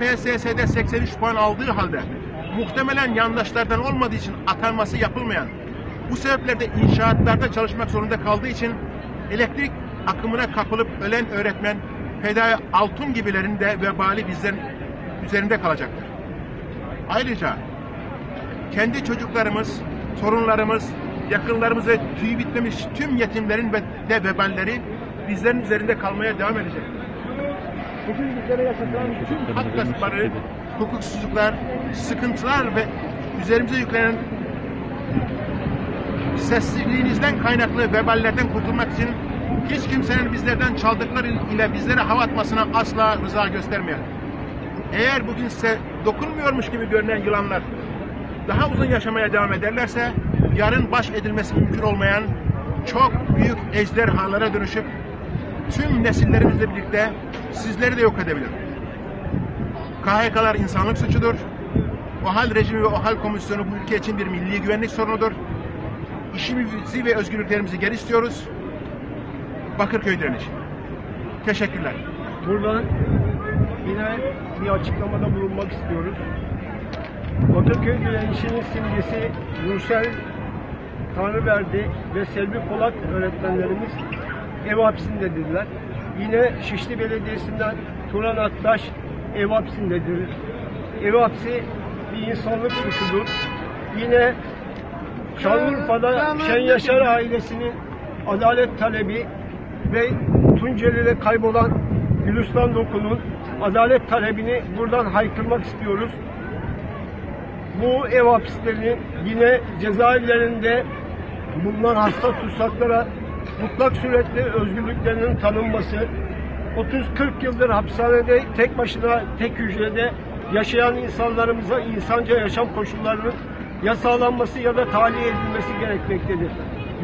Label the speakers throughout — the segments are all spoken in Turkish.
Speaker 1: PSS'de 83 puan aldığı halde muhtemelen yandaşlardan olmadığı için atanması yapılmayan, bu sebeplerde inşaatlarda çalışmak zorunda kaldığı için elektrik akımına kapılıp ölen öğretmen Fedai Altun gibilerin de vebali bizlerin üzerinde kalacaktır. Ayrıca kendi çocuklarımız, torunlarımız, yakınlarımız ve tüyü bitmemiş tüm yetimlerin de veballeri bizlerin üzerinde kalmaya devam edecek. Bugün bizlere yaşatılan tüm hak gaspları, hukuksuzluklar, sıkıntılar ve üzerimize yüklenen sessizliğinizden kaynaklı veballerden kurtulmak için hiç kimsenin bizlerden çaldıkları ile bizlere hava atmasına asla rıza göstermeyelim. Eğer bugün size dokunmuyormuş gibi görünen yılanlar daha uzun yaşamaya devam ederlerse yarın baş edilmesi mümkün olmayan çok büyük ejderhalara dönüşüp tüm nesillerimizle birlikte sizleri de yok edebilir. KHK'lar insanlık suçudur. OHAL rejimi ve OHAL komisyonu bu ülke için bir milli güvenlik sorunudur. İşimizi ve özgürlüklerimizi geri istiyoruz. Bakırköy direnişi. Teşekkürler.
Speaker 2: Buradan yine bir açıklamada bulunmak istiyoruz. Bakırköy direnişinin simgesi Nursel Tanrıverdi ve Selvi Polat öğretmenlerimiz ev hapisindedirler. Yine Şişli Belediyesi'nden Turan Aktaş ev hapisindedir. Ev hapsi bir insanlık suçudur. Yine Şanlıurfa'da Şen Yaşar ailesinin adalet talebi ve Tunceli'de kaybolan Gülistan Doku'nun adalet talebini buradan haykırmak istiyoruz. Bu ev hapislerinin yine cezaevlerinde bulunan hasta tutsaklara mutlak suretle özgürlüklerinin tanınması, 30-40 yıldır hapishanede tek başına, tek hücrede yaşayan insanlarımıza insanca yaşam koşullarının ya sağlanması ya da tahliye edilmesi gerekmektedir.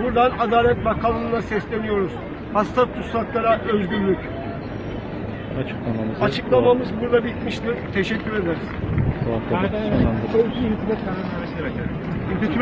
Speaker 2: Buradan Adalet Bakanlığı'na sesleniyoruz. Hasta tutsaklara özgürlük.
Speaker 3: Açıklamamızı
Speaker 2: Açıklamamız burada bitmiştir. Teşekkür ederiz.
Speaker 1: Hükümetin